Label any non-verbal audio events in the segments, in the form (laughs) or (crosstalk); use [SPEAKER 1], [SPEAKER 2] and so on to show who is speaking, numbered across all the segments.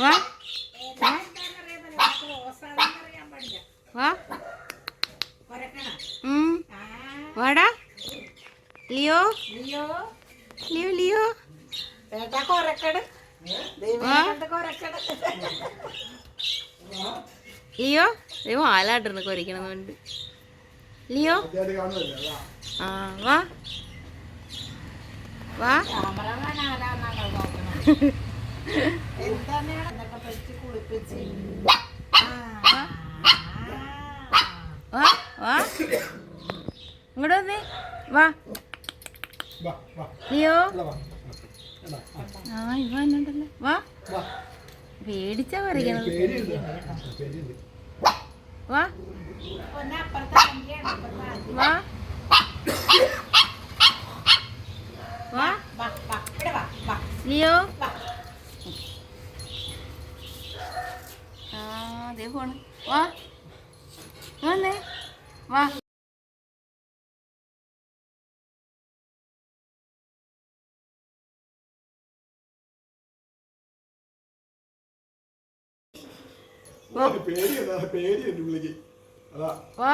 [SPEAKER 1] വാ. വാ. വാടാ. ലിയോ. ലിയോ. ലിയോ
[SPEAKER 2] കൊരക്കട്?
[SPEAKER 1] ലിയോ ദൈവം ആലാട്ടിരുന്ന് കൊരിക്കണമെന്നുണ്ട് ലിയോ. ആ വാ. വാ. (laughs) ഇങ്ങോട്ട് വന്നേ. വാ.
[SPEAKER 3] എടാ, ആ,
[SPEAKER 1] ഇവ എന്നോണ്ടല്ലേ വാ.
[SPEAKER 3] വാ.
[SPEAKER 1] പേടിച്ചാ
[SPEAKER 3] പറയുന്നത്.
[SPEAKER 1] വാ, വാ, വാ, ലിയോ
[SPEAKER 2] വാ.
[SPEAKER 1] ആ പോണ്. വാ. വന്നേ. വാ. വാ.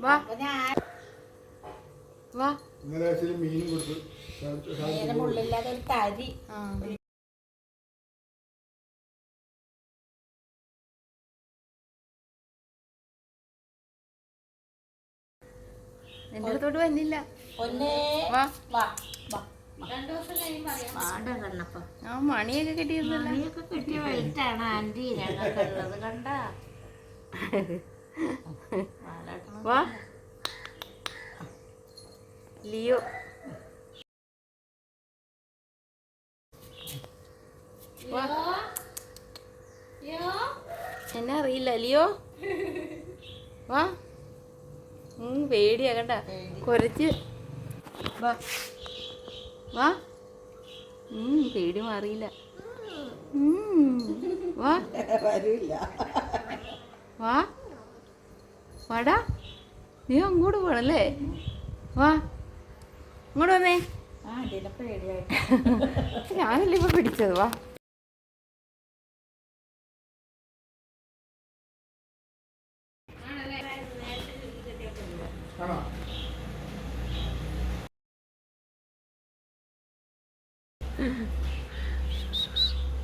[SPEAKER 1] വാ. വാ.
[SPEAKER 3] ഇന്നലെ ആഴ്ചയിൽ മീനും കൊടുത്തു.
[SPEAKER 2] നേരെ മുള്ളില്ലാതെ ഒരു തരി.
[SPEAKER 1] ആ. എന്റെ അടുത്തോട്ട് വന്നില്ല. ആ മണിയൊക്കെ കിട്ടിയതല്ല?
[SPEAKER 2] മണിയൊക്കെ കിട്ടിയ വൈകിട്ടാണ് ആന്റി ഞങ്ങൾക്കുള്ളത് കണ്ട.
[SPEAKER 1] വാ. ലിയോ എന്നാ അറിയില്ല. ലിയോ? വാ. പേടിയാകണ്ട പേടിയാ കണ്ട. കുറച്ച് വാ. വാ. പേടി മാറിയില്ല. വാ.
[SPEAKER 2] വരില്ല
[SPEAKER 1] വാ. വാടാ. നീ അങ്ങോട്ട് പോണല്ലേ? വാ. ഇങ്ങോട്ട് വന്നേ. (laughs) ഞാനല്ലേ ഇപ്പൊ പിടിച്ചത് വാ.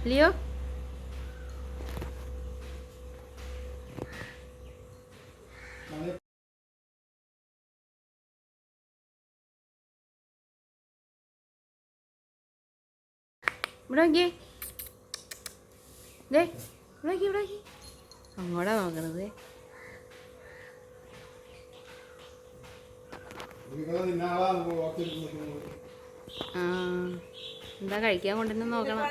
[SPEAKER 1] ലിയോ? ഇവിടെ നോക്കിയേ ദേ ഇവിടെ നോക്കി ഇവിടെ നോക്കി അങ്ങോട്ടാ നോക്കണത്. ആ എന്താ കഴിക്കാൻ കൊണ്ടുവന്ന് നോക്കണം.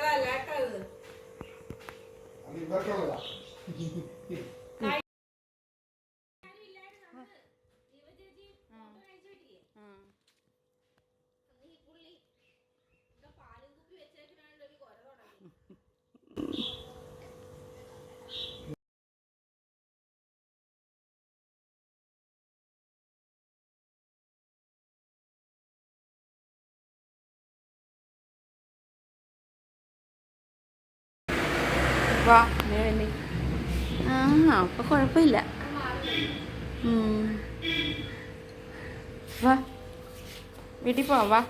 [SPEAKER 1] വാ വേണ്ടി ആ അപ്പൊ കുഴപ്പമില്ല. വാ വീട്ടിൽ പോവാം വാ.